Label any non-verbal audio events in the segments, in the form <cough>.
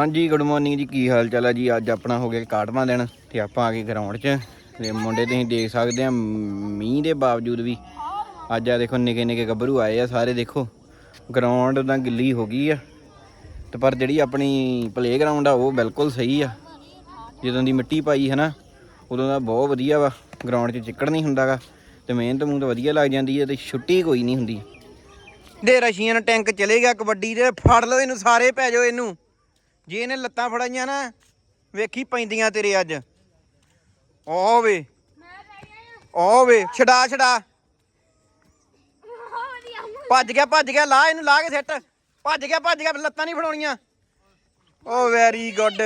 ਹਾਂਜੀ good morning ਜੀ, ਕੀ ਹਾਲ ਚਾਲ ਹੈ ਜੀ? ਅੱਜ ਆਪਣਾ ਹੋ ਗਿਆ ਕਾਟਵਾਂ ਦਿਨ ਤੇ ਆਪਾਂ ਆ ਗਏ ਗਰਾਊਂਡ 'ਚ ਤੇ ਮੁੰਡੇ ਤੁਸੀਂ ਦੇਖ ਸਕਦੇ ਆ, ਮੀਂਹ ਦੇ ਬਾਵਜੂਦ ਵੀ ਅੱਜ ਆ ਦੇਖੋ ਨਿੱਕੇ ਨਿੱਕੇ ਗੱਭਰੂ ਆਏ ਆ ਸਾਰੇ, ਦੇਖੋ ਗਰਾਊਂਡ ਤਾਂ ਗਿੱਲੀ ਹੋ ਗਈ ਆ। ਤੇ ਪਰ ਜਿਹੜੀ ਆਪਣੀ ਪਲੇਗਰਾਉਂਡ ਆ, ਉਹ ਬਿਲਕੁਲ ਸਹੀ ਆ। ਜਦੋਂ ਦੀ ਮਿੱਟੀ ਪਾਈ ਹੈ ਨਾ, ਉਦੋਂ ਦਾ ਬਹੁਤ ਵਧੀਆ ਵਾ। ਗਰਾਊਂਡ 'ਚ ਚਿੱਕੜ ਨਹੀਂ ਹੁੰਦਾਗਾ ਤੇ ਮਿਹਨਤ ਮੂੰਹ ਤਾਂ ਵਧੀਆ ਲੱਗ ਜਾਂਦੀ ਹੈ ਤੇ ਛੁੱਟੀ ਕੋਈ ਨਹੀਂ ਹੁੰਦੀ। ਦੇ ਰਸ਼ੀਅਨ ਟੈਂਕ ਚਲੇ ਗਿਆ ਕਬੱਡੀ ਦੇ, ਫੜ ਲਓ ਇਹਨੂੰ ਸਾਰੇ, ਪੈ ਜਾਓ ਇਹਨੂੰ। ਜੇ ਇਹਨੇ ਲੱਤਾਂ ਫੜਾਈਆਂ ਨਾ, ਵੇਖੀ ਪੈਂਦੀਆਂ ਤੇਰੇ ਅੱਜ। ਓ ਵੇ। ਓ ਵੇ, ਛਡਾ ਛਡਾ। ਭੱਜ ਗਿਆ ਭੱਜ ਗਿਆ, ਲਾ ਇਹਨੂੰ, ਲਾ ਕੇ ਸਿੱਟ। ਭੱਜ ਗਿਆ ਭੱਜ ਗਿਆ, ਲੱਤਾਂ ਨਹੀਂ ਫੜਾਉਣੀਆਂ। ਓ ਵੈਰੀ ਗੁੱਡ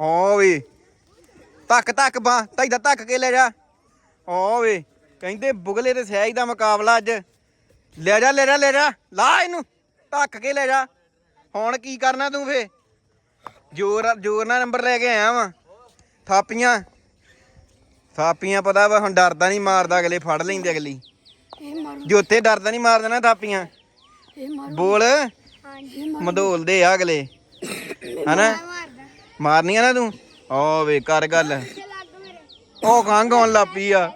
ਓ ਵੇ। ਧੱਕ ਧੱਕ ਬਾ ਤਾਈਦਾ ਧੱਕ ਕੇ ਲੈ ਜਾ। ਓ ਵੇ, ਕਹਿੰਦੇ ਬੁਗਲੇ ਤੇ ਸਹਿਜ ਦਾ ਮੁਕਾਬਲਾ ਅੱਜ। ਲੈ ਜਾ ਲੈ ਜਾ ਲੈ ਜਾ। ਲਾ ਇਹਨੂੰ। ਧੱਕ ਕੇ ਲੈ ਜਾ। ਹੁਣ ਕੀ ਕਰਨਾ ਤੂੰ ਫੇ ਜੋਰ ਜੋਰ ਨਾਲ ਨੰਬਰ ਲੈ ਕੇ ਆਇਆ ਵਾਂ। ਥਾਪੀਆਂ। ਥਾਪੀਆਂ ਪਤਾ ਵਾ ਹੁਣ ਡਰਦਾ ਨਹੀਂ ਮਾਰਦਾ ਅਗਲੇ ਫੜ ਲੈਂਦੇ ਅਗਲੀ। ਜੋਤੇ ਡਰਦਾ ਨਹੀਂ ਮਾਰਦਾ ਨਾ ਥਾਪੀਆਂ। ਬੋਲ। ਮਧੋਲਦੇ ਆ ਅਗਲੇ। ਹਨਾ? ਮਾਰਨੀਆਂ ਨਾ ਤੂੰ? ਓ ਵੇ ਕਰ ਗੱਲ। ਉਹ ਖੰਗ ਆਉਣ ਲੱਪੀ ਆ।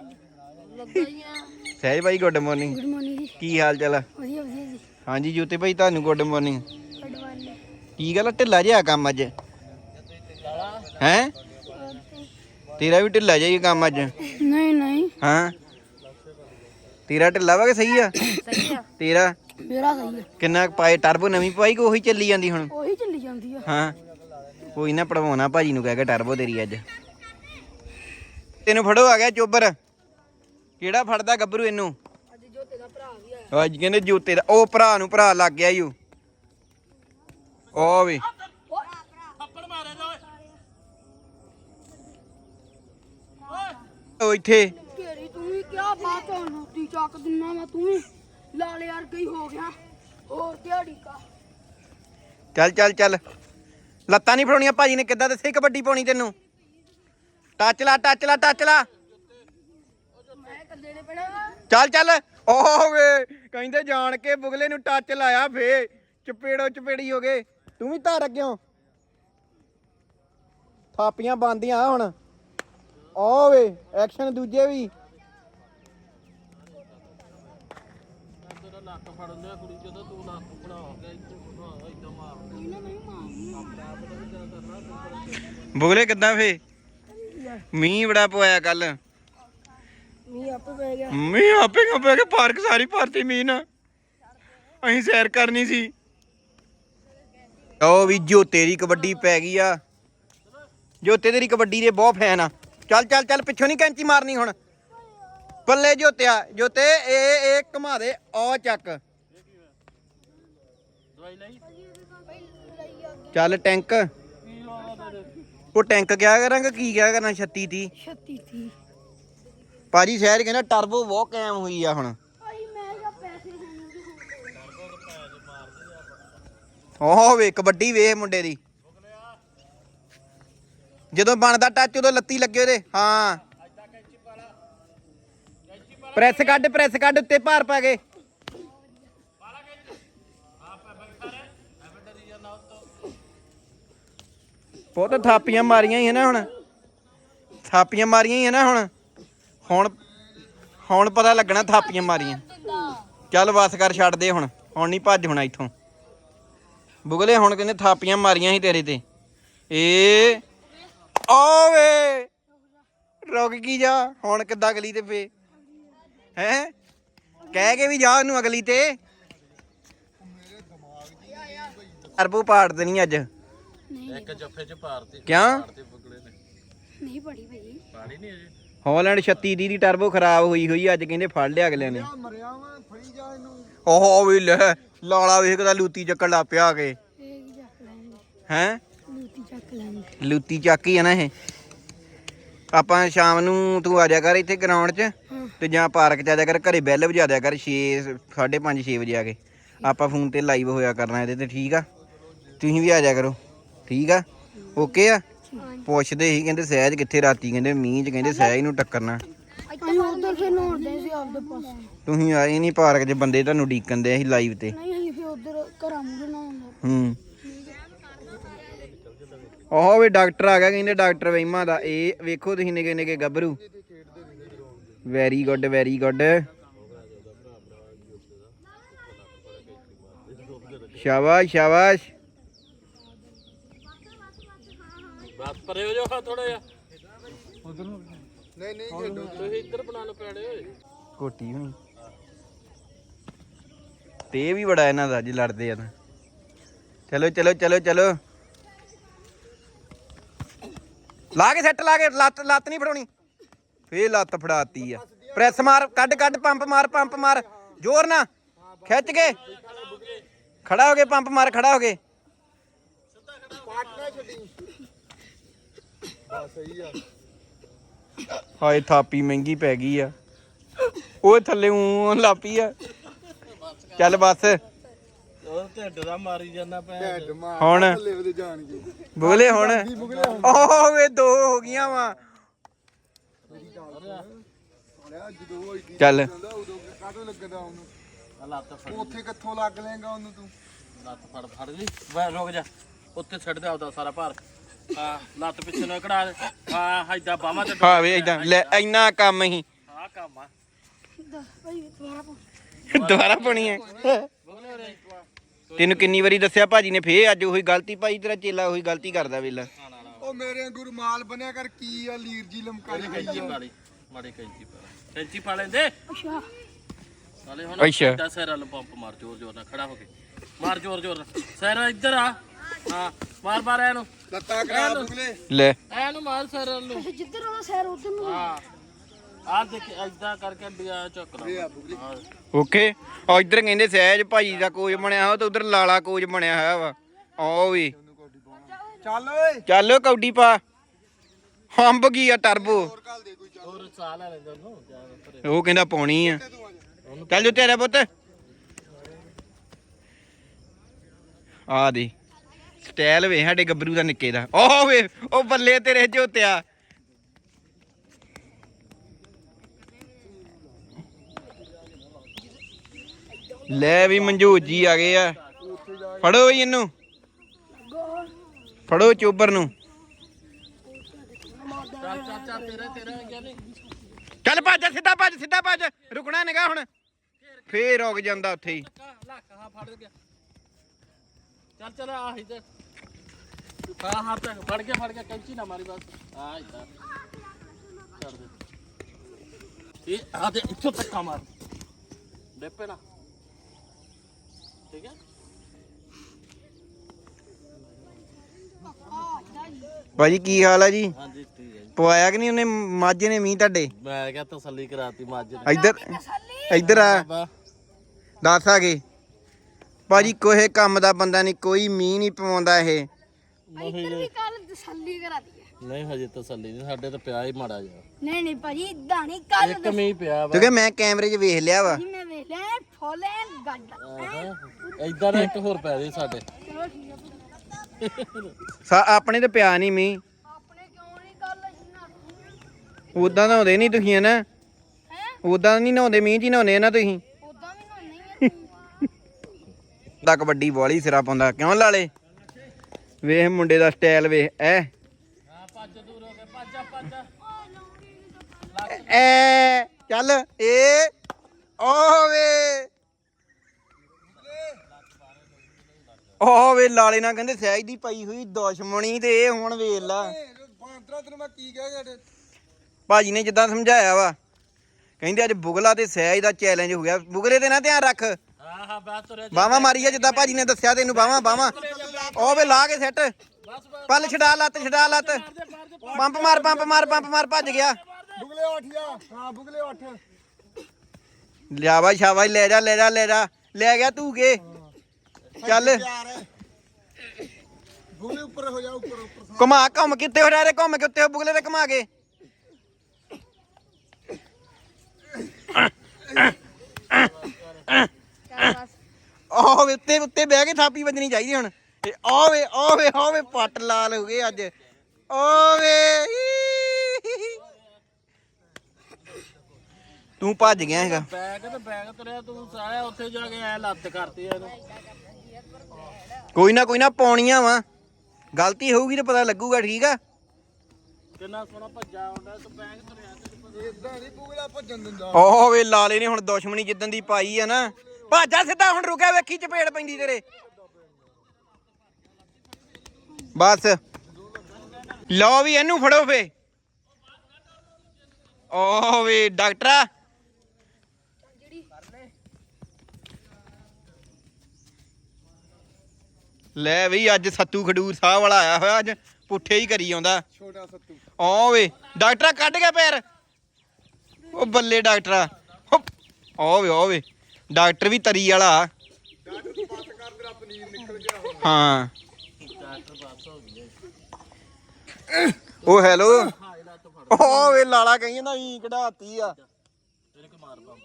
ਸਹਿਜ ਭਾਈ ਗੁੱਡ ਮਾਰਨਿੰਗ ਗੁੱਡ ਮਾਰਨਿੰਗ ਜੀ। ਕੀ ਹਾਲ ਚਾਲ ਆ? ਵਧੀਆ ਵਧੀਆ ਜੀ। ਹਾਂਜੀ ਜੋਤੇ ਭਾਈ ਤੁਹਾਨੂੰ ਗੁੱਡ ਮਾਰਨਿੰਗ ਗੁੱਡ ਮਾਰਨਿੰਗ ਕੀ ਗੱਲ ਆ, ਢਿੱਲਾ ਜਿਹਾ ਕੰਮ ਅੱਜ? ਹੈ? ਤੇਰਾ ਵੀ ਢਿੱਲਾ ਜਿਹਾ ਹੀ ਕੰਮ ਅੱਜ? ਨਹੀਂ ਨਹੀਂ। ਹਾਂ? ਤੇਰਾ ਢਿੱਲਾ ਵਾ ਕਿ ਸਹੀ ਆ? ਸਹੀ ਆ। ਤੇਰਾ? ਮੇਰਾ ਸਹੀ ਆ। ਕਿੰਨਾ ਕੁ ਪਾਏ ਟਰਬੋ ਨਵੀਂ ਪਾਈ ਕਿ ਉਹੀ ਚੱਲੀ ਜਾਂਦੀ ਹੁਣ? ਉਹੀ ਚੱਲੀ ਜਾਂਦੀ ਆ। ਹਾਂ। ਕੋਈ ਨਾ ਪੜਵਾਉਣਾ ਭਾਜੀ ਨੂੰ ਕਹਿ ਕੇ ਟਰਬੋ ਤੇਰੀ ਅੱਜ। ਤੈਨੂੰ ਫੜੋ ਆ ਗਿਆ ਚੋਬਰ। ਕਿਹੜਾ ਫੜਦਾ ਗੱਭਰੂ ਇਹਨੂੰ? ਅੱਜ ਜੋ ਤੇਰਾ ਭਰਾ ਵੀ ਆਇਆ। ਅੱਜ ਕਹਿੰਦੇ ਜੋਤੇ ਦਾ ਉਹ ਭਰਾ ਨੂੰ ਭਰਾ ਲੱਗ ਗਿਆ ਈ ਓ। ਉਹ ਵੀ। ਉਹ ਇੱਥੇ। ਤੇਰੀ ਤੂੰ ਵੀ ਕਿਆ ਬਾਤ ਹੈ ਨੋਟੀ ਚੱਕ ਦਿਨਾ ਮੈਂ ਤੂੰ ਵੀ ਲਾਲ ਯਾਰ ਗਈ ਹੋ ਗਿਆ। ਹੋਰ ਕਿਹੜੀ ਕਾ। ਚੱਲ ਚੱਲ ਚੱਲ। ਲੱਤਾਂ ਨਹੀਂ ਫੜਾਉਣੀਆਂ ਭਾਜੀ ਨੇ ਕਿੱਦਾਂ ਦੱਸੀ ਕਬੱਡੀ ਪਾਉਣੀ ਤੈਨੂੰ? ਟੱਚ ਲਾ ਟੱਚ ਲਾ ਟੱਚ ਲਾ। ਚੱਲ ਚੱਲ। ਓਹ ਵੇ ਕਹਿੰਦੇ ਜਾਣ ਕੇ ਬੁਗਲੇ ਨੂੰ ਟੱਚ ਲਾਇਆ ਫੇ। ਚਪੇੜੋ ਚਪੇੜੀ ਹੋ ਗਏ। ਤੂੰ ਵੀ ਧਾਰ ਅੱਗਿਓ। ਥਾਪੀਆਂ ਬੰਦੀਆਂ ਹੁਣ। ਓ ਵੇ ਐਕਸ਼ਨ ਦੂਜੇ ਵੀ। ਬੁਗਲੇ ਕਿੱਦਾਂ ਫੇ? ਮੀਂਹ ਬੜਾ ਪਵਾਇਆ ਕੱਲ ਮੀ ਆਪੇ ਪੈ ਗਿਆ। ਮੀਂਹ ਆਪੇ ਕਾ ਪੈ ਕੇ ਪਾਰਕ ਸਾਰੀ ਭਰਤੀ ਮੀਂਹ ਨਾ ਅਸੀਂ ਸੈਰ ਕਰਨੀ ਸੀ। ਓ ਵੀ ਜੋਤੇ ਦੀ ਕਬੱਡੀ ਪੈ ਗਈ ਆ। ਜੋਤੇ ਤੇਰੀ ਕਬੱਡੀ ਦੇ ਬਹੁਤ ਫੈਨ ਆ। ਚੱਲ ਚੱਲ ਚੱਲ ਪਿੱਛੋਂ ਨਹੀਂ ਕੈਂਚੀ ਮਾਰਨੀ ਹੁਣ। ਬੱਲੇ ਜੋਤਿਆ। ਜੋਤੇ ਇਹ ਇਹ ਘੁਮਾ ਦੇ। ਆ ਚੱਕ। ਚੱਲ ਟੈਂਕ। ਉਹ ਟੈਂਕ ਕਿਆ ਕਰਾਂਗਾ? ਕੀ ਕਿਆ ਕਰਨਾ? 36 30 36 30 ਭਾਜੀ ਸ਼ਹਿਰ ਕਹਿੰਦਾ ਟਰਬੋ ਬਹੁਤ ਕਾਇਮ ਹੋਈ ਆ ਹੁਣ। ਭਾਈ ਮੈਂ ਜਾਂ ਪੈਸੇ ਹੋਣਗੇ ਓਹ ਵੇ ਕਬੱਡੀ ਵੇਖ ਮੁੰਡੇ ਦੀ। ਜਦੋਂ ਬਣਦਾ ਟੱਚ ਉਦੋਂ ਲੱਤੀ ਲੱਗੇ ਉਹਦੇ। ਹਾਂ। ਪ੍ਰੈਸ ਕੱਢ ਪ੍ਰੈਸ ਕੱਢ ਉੱਤੇ ਭਾਰ ਪਾ ਕੇ। ਬਹੁਤ ਥਾਪੀਆਂ ਮਾਰੀਆਂ ਹੀ ਹੈ ਨਾ ਹੁਣ। ਥਾਪੀਆਂ ਮਾਰੀਆਂ ਹੀ ਹੈ ਨਾ ਹੁਣ। ਹੁਣ ਹੁਣ ਪਤਾ ਲੱਗਣਾ ਥਾਪੀਆਂ ਮਾਰੀਆਂ। ਚੱਲ ਬਸ ਕਰ ਛੱਡ ਦੇ ਹੁਣ। ਹੁਣ ਨਹੀਂ ਭੱਜ ਹੋਣਾ ਇੱਥੋਂ। ਬੁਗਲੇ ਹੁਣ ਕਹਿੰਦੇ ਥਾਪੀਆਂ ਮਾਰੀਆਂ ਸੀ ਤੇਰੇ ਤੇ। ਏ ਓਵੇ ਰੁਕ ਕੀ ਜਾ। ਹੁਣ ਕਿੱਦਾਂ ਅਗਲੀ ਤੇ ਫੇ ਹੈ? ਕਹਿ ਕੇ ਵੀ ਜਾ ਉਹਨੂੰ ਅਗਲੀ ਤੇ। ਅਰਬੂ ਪਾੜ ਦੇਣੀ ਅੱਜ। ਇੱਕ ਜੱਫੇ ਚ ਪਾਰਤੀ ਕਿਉਂ? ਤੇ ਬੁਗਲੇ ਨੇ। ਨਹੀਂ ਪੜੀ ਭਾਈ ਪਾਣੀ ਨਹੀਂ ਅਜੇ? ਹਾਲੈਂਡ 36 ਦੀ ਦੀ ਟਰਬੋ ਖਰਾਬ ਹੋਈ ਹੋਈ ਅੱਜ ਕਹਿੰਦੇ ਫੜ ਲਿਆ ਅਗਲਿਆਂ ਨੇ। ਓਹ ਵੀ ਲੈ, ਲਾਲਾ ਵੇਖਦਾ ਲੂਤੀ ਚੱਕਣ ਲੱਗ ਪਿਆ ਕੇ। ਹੈ? ਲੂਤੀ ਚੱਕ ਲੈਣਗੇ ਲੂਤੀ ਚੱਕ ਹੀ ਆ ਨਾ ਇਹ। ਆਪਾਂ ਸ਼ਾਮ ਨੂੰ ਤੂੰ ਆ ਜਾ ਕਰ ਇੱਥੇ ਗਰਾਊਂਡ 'ਚ, ਤੇ ਜਾਂ ਪਾਰਕ 'ਚ ਆ ਜਾ ਕਰ, ਘਰੇ ਬੈਲ ਵਜਾ ਦਿਆ ਕਰ 6 5:30 6 ਵਜੇ ਆ ਕੇ। ਆਪਾਂ ਫੋਨ ਤੇ ਲਾਈਵ ਹੋਇਆ ਕਰਨਾ ਇਹਦੇ ਤੇ, ਠੀਕ ਆ? ਤੁਸੀਂ ਵੀ ਆ ਜਾ ਕਰੋ। ਠੀਕ ਆ? ਓਕੇ ਆ? ਪੁੱਛਦੇ ਸੀ ਕਹਿੰਦੇ ਸਹਿਜ ਕਿੱਥੇ ਰਾਤੀ? ਕਹਿੰਦੇ ਮੀਂਹ 'ਚ ਕਹਿੰਦੇ ਸਹਿਜ ਨੂੰ ਟੱਕਰਨਾ। ਅਸੀਂ ਉਧਰ ਫਿਰ ਨਹਾਉਂਦੇ ਸੀ ਆਪਦੇ ਪਾਸੇ। ਤੁਸੀਂ ਆਏ ਨਹੀਂ ਪਾਰਕ 'ਚ ਬੰਦੇ ਤੁਹਾਨੂੰ ਡੀਕਣ ਦੇ ਸੀ ਲਾਈਵ ਤੇ। ਨਹੀਂ ਅਸੀਂ ਫਿਰ ਉਧਰ ਘਰਾਂ ਮੂਰੇ ਨਾ ਹੁੰਦਾ ਹੂੰ। ਉਹ ਵੀ ਡਾਕਟਰ ਆ ਗਿਆ ਕਹਿੰਦੇ ਡਾਕਟਰ ਵਹਿਮਾ ਦਾ। ਇਹ ਵੇਖੋ ਤੁਸੀਂ ਨਿੱਕੇ ਨਿੱਕੇ ਗੱਭਰੂ। ਵੈਰੀ ਗੁੱਡ ਵੈਰੀ ਗੁੱਡ ਸ਼ਾਬਾਸ਼ ਸ਼ਾਬਾਸ਼। ਬਸ ਪਰੇ ਹੋ ਜਾਓ ਥੋੜਾ ਜਿਹਾ। ਨਹੀਂ ਨਹੀਂ ਖੇਡੋ। ਤੁਸੀਂ ਇੱਧਰ ਬਣਾ ਲਓ ਪੈੜੇ ਓਏ ਕੋਟੀ ਹੁਣੀ। ਤੇ ਇਹ ਵੀ ਬੜਾ ਇਹਨਾਂ ਦਾ ਅੱਜ ਲੜਦੇ ਆ ਤਾਂ। ਚਲੋ ਚਲੋ ਚਲੋ ਚਲੋ। ਲਾ ਕੇ ਸੈੱਟ ਲਾ ਕੇ। ਲੱਤ ਲੱਤ ਨਹੀਂ ਫੜਾਉਣੀ। ਫੇਰ ਲੱਤ ਫੜਾਤੀ ਆ। ਪ੍ਰੈਸ ਮਾਰ ਕੱਢ ਕੱਢ ਪੰਪ ਮਾਰ ਪੰਪ ਮਾਰ। ਜ਼ੋਰ ਨਾ। ਖਿੱਚ ਕੇ। ਖੜਾ ਹੋ ਕੇ ਪੰਪ ਮਾਰ ਖੜਾ ਹੋ ਕੇ। ਛੱਡੀ। ਬਸ ਸਹੀ ਆ ਹਾਏ ਥਾਪੀ ਮਹਿੰਗੀ ਪੈ ਗਈ ਆ। ਉਹ ਥੱਲੇ ਉਂ ਲਾਪੀ ਆ। ਚੱਲ ਬਸ। ਉਹ ਢਿੱਡ ਦਾ ਮਾਰੀ ਜਾਂਦਾ ਢੱਡ ਮਾਰ ਹੁਣ। ਥੱਲੇ ਹੁਣ। ਓਹ ਵੇ ਦੋ ਹੋ ਗਈਆਂ ਵਾ। ਚੱਲ। ਕਾਹਦੋਂ ਲੱਗਦਾ ਉਹਨੂੰ? ਆ ਲੱਤ ਫੜ ਉੱਥੇ ਕਿੱਥੋਂ ਲੱਗ ਲੇਗਾ ਉਹਨੂੰ ਤੂੰ? ਲੱਤ ਫੜ ਫੜ ਲਈ। ਵੇ ਰੁਕ ਜਾ। ਉੱਤੇ ਛੱਡ ਦੇ ਆਪਦਾ ਸਾਰਾ ਭਾਰ। ਹਾਂ ਲੱਤ ਪਿੱਛੇ ਨੂੰ ਕਢਾ ਦੇ। ਹਾਂ ਏਦਾਂ ਬਾਹਾਂ ਤੇ ਹਾਂ ਵੇ ਇਦਾਂ ਲੈ ਇੰਨਾ ਕੰਮ ਹੀ। ਆ ਕੰਮ ਆ। ਦੁਬਾਰਾ ਪਾ ਦੁਬਾਰਾ ਪਾਣੀ ਹੈ। ਤੈਨੂੰ ਕਿੰਨੀ ਵਾਰੀ ਦੱਸਿਆ ਭਾਜੀ ਨੇ ਫੇਰ ਅੱਜ ਉਹੀ ਗਲਤੀ ਭਾਈ ਤੇਰਾ ਚੇਲਾ ਉਹੀ ਗਲਤੀ ਕਰਦਾ ਵੇਲਾ। ਉਹ ਮੇਰੇ ਵਾਂਗੂ ਰੁਮਾਲ ਬਣਿਆ ਕਰ ਕੀ ਆ ਲੀਰ ਜੀ ਲਮਕਾਈ ਗਈ ਕੈਂਚੀ ਲਈ ਮਾੜੀ ਕੈਂਚੀ ਪਾ। ਕੈਂਚੀ ਪਾ ਲੈਂਦੇ? ਅੱਛਾ। ਸਾਲੇ ਹੁਣ ਅੱਛਾ। ਦਾ ਸਿਰ ਵੱਲ ਪੰਪ ਮਾਰ ਜ਼ੋਰ ਜ਼ੋਰ ਨਾਲ ਖੜਾ ਹੋ ਕੇ। ਮਾਰ ਜ਼ੋਰ ਜ਼ੋਰ ਨਾਲ। ਸਿਰ ਇੱਧਰ ਆ। ਹਾਂ ਮਾਰ ਮਾਰ ਇਹਨੂੰ। ਲੱਤਾਂ ਕਰਾ ਬੁਗਲੇ ਲੈ। ਇਹਨੂੰ ਮਾਰ ਸਿਰ ਨੂੰ ਜਿੱਧਰ ਉਹਦਾ ਸੈਰ ਉਧਰ ਨੂੰ। ਹਾਂ। ਆ ਦੇਖ ਏਦਾਂ ਕਰਕੇ ਡਿਆ ਚੱਕ ਲਾ ਹਾਂ। ਓਕੇ। ਆ ਇਧਰ ਕਹਿੰਦੇ ਸਹਿਜ ਭਾਜੀ ਦਾ ਕੋਚ ਬਣਿਆ ਹੋਇਆ ਤੇ ਉਧਰ ਲਾਲਾ ਕੋਚ ਬਣਿਆ ਹੋਇਆ ਵਾ। ਆਓ ਵੀ। ਚੱਲ ਓਏ। ਚੱਲ ਕੌਡੀ ਪਾ। ਹੰਬ ਗਈ ਆ ਟਰਬੋ। ਹੋਰ ਘੱਲ ਦੇ ਕੋਈ ਚੱਲ। ਹੋਰ ਸਾਹ ਲੈ ਲੈਂਦਾ ਉਹਨੂੰ ਜਾ ਪਰੇ। ਉਹ ਕਹਿੰਦਾ ਪਾਉਣੀ ਆ। ਚੱਲ ਜੋ ਤੇਰਾ ਪੁੱਤ। ਆ ਦੇ। ਸਟਾਈਲ ਵੇ, ਸਾਡੇ ਗੱਭਰੂ ਦਾ ਨਿੱਕੇ ਦਾ। ਓਹ ਵੇ ਉਹ ਬੱਲੇ ਤੇਰੇ ਝੋਤਿਆ ਲੈ ਵੀ ਮਨਜੂਤ ਜੀ ਆ ਗਏ ਆ। ਫੜੋ ਵੀ ਇਹਨੂੰ। ਫੜੋ ਚੋਬਰ ਨੂੰ। ਚੱਲ ਭੱਜ, ਸਿੱਧਾ ਭੱਜ ਸਿੱਧਾ ਭੱਜ। ਰੁਕਣਾ ਨਿਗਾ ਹੁਣ। ਫੇਰ ਰੁਕ ਜਾਂਦਾ ਉੱਥੇ ਹੀ। ਚੱਲ ਚੱਲ ਆ ਇੱਧਰ। ਹਾਂ ਹਾਂ ਤੱਕ ਫੜ ਗਿਆ ਫੜ ਗਿਆ ਕੈਂਚੀ ਨਾ ਮਾਰੀ ਬਸ। ਆ ਇੱਧਰ। ਛੱਡ ਦੇ। ਇਹ ਆ ਦੇ ਇੱਥੋਂ ਤੱਕ ਮਾਰ। ਡੇਪੇ ਨਾ। ਠੀਕ ਹੈ? ਭਾਜੀ ਕੀ ਹਾਲ ਆ ਜੀ? ਹਾਂਜੀ ਠੀਕ ਹੈ ਪਵਾਇਆ ਕਿ ਨਹੀਂ ਉਹਨੇ? ਮਾਝੇ ਨੇ ਮੀਂਹ ਤੁਹਾਡੇ? ਮੈਂ ਕਿਹਾ ਤਸੱਲੀ ਕਰਾਤੀ ਮੱਝ ਨੇ। ਇੱਧਰ ਇੱਧਰ ਆ। ਬਾ ਦੱਸ ਆ ਗਏ ਭਾਜੀ ਕੋਹੇ ਕੰਮ ਦਾ ਬੰਦਾ ਨਹੀਂ ਕੋਈ ਮੀਂਹ ਨਹੀਂ ਪਵਾਉਂਦਾ ਇਹ। ਇੱਧਰ ਵੀ ਕੱਲ ਤਸੱਲੀ ਕਰਾ ਦੀ ਨਹੀਂ ਹਜੇ ਤਸੱਲੀ ਨਹੀਂ ਸਾਡੇ ਤਾਂ ਪਿਆ ਹੀ ਮਾੜਾ ਜਿਹਾ। ਨਹੀਂ ਨਹੀਂ ਭਾਜੀ ਇਦਾਂ ਨਹੀਂ ਕੱਲ ਇੱਕ ਮੀਂਹ ਪਿਆ ਵਾ। ਕਿਉਂਕਿ ਮੈਂ ਕੈਮਰੇ 'ਚ ਵੇਖ ਲਿਆ ਵਾ। ਜੀ ਮੈਂ ਵੇਖ ਲਿਆ ਫੁੱਲ ਐਨ ਗੱਡ ਇਦਾਂ ਦਾ ਇੱਕ ਹੋਰ ਪੈ ਦੇ ਸਾਡੇ। ਚਲੋ ਠੀਕ ਹੈ ਸਾ ਆਪਣੇ ਤੇ ਪਿਆ ਨਹੀਂ ਮੀਂਹ। ਆਪਣੇ ਕਿਉਂ ਨਹੀਂ ਕੱਲ ਨਾ ਉਦਾਂ ਨਹਾਉਂਦੇ ਨਹੀਂ ਤੁਸੀਂ ਹਨਾ? ਹੈ? ਉਦਾਂ ਨਹੀਂ ਨਹਾਉਂਦੇ ਮੀਂਹ 'ਚ ਹੀ ਨਹਾਉਂਦੇ ਨਾ ਤੁਸੀਂ। ਨਾ ਦਾ ਕਬੱਡੀ ਵਾਲੀ ਸਿਰਾ ਪਾਉਂਦਾ। ਕਿਉਂ ਲਾਲੇ? ਵੇਖ ਮੁੰਡੇ ਦਾ ਸਟਾਈਲ ਵੇਖ, ਐ। ਐ, ਚੱਲ, ਏ, ਓ ਵੇ ਲਾਲੇ ਨਾਲ ਕਹਿੰਦੇ ਸਹਿਜ ਦੀ ਪਈ ਹੋਈ ਦੁਸ਼ਮਣੀ ਤੇ, ਇਹ ਹੁਣ ਵੇਖ ਲਾ। ਬਾਂਦਰਾ ਤੈਨੂੰ ਮੈਂ ਕੀ ਕਹਿ ਗਿਆ ਭਾਜੀ ਨੇ ਜਿੱਦਾਂ ਸਮਝਾਇਆ ਵਾ, ਕਹਿੰਦੇ ਅੱਜ ਬੁਗਲਾ ਤੇ ਸਹਿਜ ਦਾ ਚੈਲੰਜ ਹੋ ਗਿਆ। ਬੁਗਲੇ ਤੇ ਨਾ ਧਿਆਨ ਰੱਖ। ਹਾਂ ਹਾਂ ਬਾਤ ਤੁਰਿਆ ਜਾ। ਬਾਵਾ ਮਾਰੀ ਆ ਜਿੱਦਾਂ ਭਾਜੀ ਨੇ ਦੱਸਿਆ ਤੈਨੂੰ ਬਾਵਾ ਬਾਵਾ ਓ ਵੇ ਲਾ ਕੇ ਸੈੱਟ। ਬਸ ਬਸ ਪੱਲ ਛਡਾ ਲੱਤ ਛਡਾ ਲੱਤ। ਪੰਪ ਮਾਰ ਪੰਪ ਮਾਰ ਪੰਪ ਮਾਰ ਭੱਜ ਗਿਆ। ਬੁਗਲੇ ਉੱਠ ਜਾ। ਹਾਂ ਬੁਗਲੇ ਉੱਠ। ਲਿਆ ਵਾ ਸ਼ਾਬਾਸ਼ ਲੈ ਜਾ ਲੈ ਜਾ ਲੈ ਜਾ। ਲੈ ਗਿਆ ਤੂੰ ਕੇ। ਚੱਲ। ਬੁਗਲੇ ਉੱਪਰ ਹੋ ਜਾ ਉੱਪਰ ਉੱਪਰ ਘੁਮਾ ਘੁੰਮ ਕਿੱਥੇ ਹੋ ਰੇ ਘੁੰਮ ਕਿੱਥੇ ਹੋ ਬੁਗਲੇ ਤੇ ਘੁਮਾ ਕੇ। ਬਸ ਆਹ ਵੇ ਉੱਤੇ ਉੱਤੇ ਬਹਿ ਕੇ ਥਾਪੀ ਵੱਜਣੀ ਚਾਹੀਦੀ ਹੁਣ। ਤੇ ਆਹ ਵੇ ਆਹ ਵੇ ਆਹ ਵੇ ਪੱਟ ਲਾਲ ਹੋ ਗਏ ਅੱਜ। ਆਹ ਵੇ ਤੂੰ ਭੱਜ ਗਿਆ ਹੈਗਾ। ਬੈਗ ਤੇ ਬੈਗ ਤੁਰਿਆ ਤੂੰ ਸਾਲਿਆ ਉੱਥੇ ਜਾ ਕੇ ਐ ਲੱਤ ਕਰਤੀ ਇਹਨੂੰ। ਕੋਈ ਨਾ ਕੋਈ ਨਾ ਪਾਉਣੀਆਂ ਵਾ। ਗਲਤੀ ਹੋਊਗੀ ਤਾਂ ਪਤਾ ਲੱਗੂਗਾ ਠੀਕ ਆ? ਕਿੰਨਾ ਸੋਹਣਾ ਭੱਜਾ ਹੁੰਦਾ ਤੂੰ ਬੈਗ ਤੁਰਿਆ ਤੇ ਇਦਾਂ ਨਹੀਂ ਬੁਗਲਾ ਭੱਜਣ ਦਿੰਦਾ। ਓਹ ਵੇ ਲਾਲੇ ਨੇ ਹੁਣ ਦੁਸ਼ਮਣੀ ਜਿੱਦਣ ਦੀ ਪਾਈ ਆ ਨਾ। ਭਾਜਾ ਸਿੱਧਾ ਹੁਣ ਰੁਕਿਆ ਵੇਖੀ ਚਪੇੜ ਪੈਂਦੀ ਤੇਰੇ। ਬਸ। ਲਓ ਵੀ ਇਹਨੂੰ ਫੜੋ ਫੇ। ਓਹ ਵੇ ਡਾਕਟਰਾ। ਲੈ ਵੀ ਅੱਜ ਸੱਤੂ ਖਡੂਰ ਸਾਹਿਬ ਵਾਲਾ ਆਇਆ ਹੋਇਆ ਅੱਜ ਪੁੱਠੇ ਹੀ ਕਰੀ ਆਉਂਦਾ। ਛੋਟਾ ਸੱਤੂ। ਓ ਵੇ ਡਾਕਟਰਾ ਕੱਢ ਗਿਆ ਪੈਰ। ਉਹ ਬੱਲੇ ਡਾਕਟਰਾ। ਓ ਵੇ ਓ ਵੇ। ਡਾਕਟਰ ਵੀ ਤਰੀ ਵਾਲਾ। ਹਾਂ। ਉਹ ਹੈਲੋ। ਹਾਂ ਇਹਦਾ ਤੋਂ ਫੜ ਓ ਵੇ ਲਾਲਾ ਕਹੀ ਨਾ ਵੀ ਕਢਾਤੀ ਆ। ਤੇਰੇ ਕੋ ਮਾਰ ਬੰਬ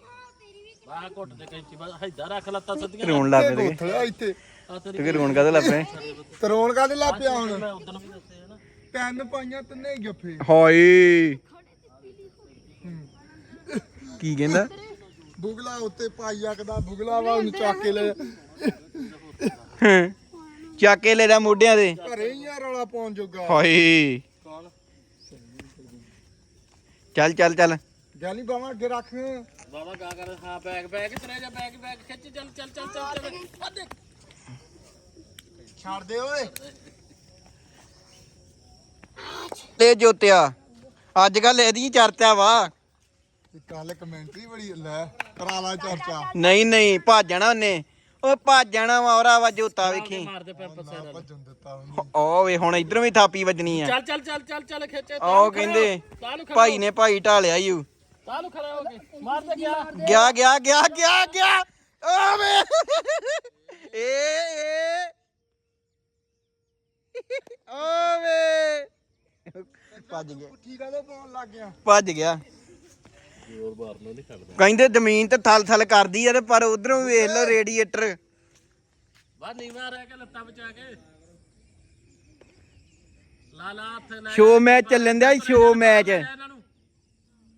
ਬਾਹ ਘੁੱਟ ਦੇ ਕੈਂਚੀ ਬਸ ਹੈਦਾ ਰੱਖ ਲੱਤਾਂ ਸੱਦੀਆਂ ਰੋਣ ਲੱਗ ਤੇ ਪਏ? ਗੋਥਲਿਆ ਇੱਥੇ ਆ ਤੇਰੀ ਤੇ ਰੋਣ ਕਾਹਦੇ ਲੱਗ ਪਏ ਤਰੋਣ ਕਾਦੇ ਲਾ ਪਿਆ ਹੁਣ? ਮੈਂ ਉਦੋਂ ਵੀ ਦੱਸੇ ਨਾ ਤਿੰਨ ਪਾਈਆਂ ਤਿੰਨੇ ਗੱਫੇ। ਹਾਏ। ਕੀ ਕਹਿੰਦਾ? ਬੁਗਲਾ ਉੱਤੇ ਪਾਈ ਆਕਦਾ ਬੁਗਲਾ ਵਾ ਉਹਨੂੰ ਚੱਕ ਕੇ ਲੈ। ਚੱਕ ਕੇ ਲੈ ਜਾ ਮੋਢਿਆਂ ਦੇ ਘਰੇ ਹੀ ਆ ਰੌਲਾ ਪਾਉਣ ਜੋਗਾ। ਹਾਏ। ਕੌਣ ਚੱਲ ਚੱਲ ਚੱਲ। ਜਾਨੀ ਬਾਵਾ ਅੱਗੇ ਰੱਖ। ਬਾਬਾ ਗਾ ਕਰ ਹਾਂ ਬੈਗ ਬੈਗ ਤਰੇ ਜਾ ਬੈਗ ਬੈਗ ਖਿੱਚ ਚੱਲ ਚੱਲ ਚੱਲ ਚੱਲ ਚੱਲ। ਆ ਦੇਖ। ਛੱਡ ਦੇ ਓਏ। ਤੇ ਜੋਤਿਆ ਅੱਜ ਕੱਲ ਇਹਦੀ ਚਰਚਾ ਵਾ। ਕੱਲ ਕਮੈਂਟਰੀ ਬੜੀ ਲੈ ਕਰਾ ਲਾ ਚਰਚਾ ਨਹੀਂ ਨਹੀਂ ਭਾਜਣਾ ਉਹਨੇ। ਉਹ ਭਾਜਣਾ ਵਾ ਔਰਾ ਵਾ ਜੋਤਾ ਵੇਖੀ। ਮਾਰਦੇ ਪੈਂਪਸ ਨਾ ਭੱਜਣ ਦਿੱਤਾ ਉਹਨੂੰ। ਓ ਵੇ ਹੁਣ ਇਧਰੋਂ ਵੀ ਥਾਪੀ ਵੱਜਣੀ ਆ। ਚੱਲ ਚੱਲ ਚੱਲ ਚੱਲ ਚੱਲ ਖਿੱਚ ਉਹ ਕਹਿੰਦੇ ਭਾਈ ਨੇ ਭਾਈ ਢਾਲਿਆ ਯੂ ਤਾਲੂ ਖੜਾ ਹੋ ਕੇ। ਮਾਰ ਤੇ ਗਿਆ। ਗਿਆ ਗਿਆ ਗਿਆ ਗਿਆ ਗਿਆ। ਓ ਵੇ ਏ ਏ। ਓ ਵੇ ਭੱਜ ਗਿਆ ਪੁੱਠੀ ਕਾਦੇ ਪਾਉਣ ਲੱਗ ਗਿਆ। ਭੱਜ ਗਿਆ। ਨਹੀਂ ਕਹਿੰਦੇ ਜ਼ਮੀਨ ਤੇ ਥਲ ਥਲ ਕਰਦੀ ਆ ਤੇ ਪਰ ਉਧਰੋਂ ਵੇਖ ਲਓ ਰੇਡੀਏਟਰ। ਬਾ ਨੀਵਾ ਰਹਿ ਕੇ ਲੱਤਾਂ ਬਚਾ ਕੇ। ਲਾ ਲਾ ਹੱਥ ਲੈ ਸ਼ੋ ਮੈਚ ਚੱਲਣ ਦਿਆ ਸ਼ੋ ਮੈਚ। ਇਹਨਾਂ ਨੂੰ।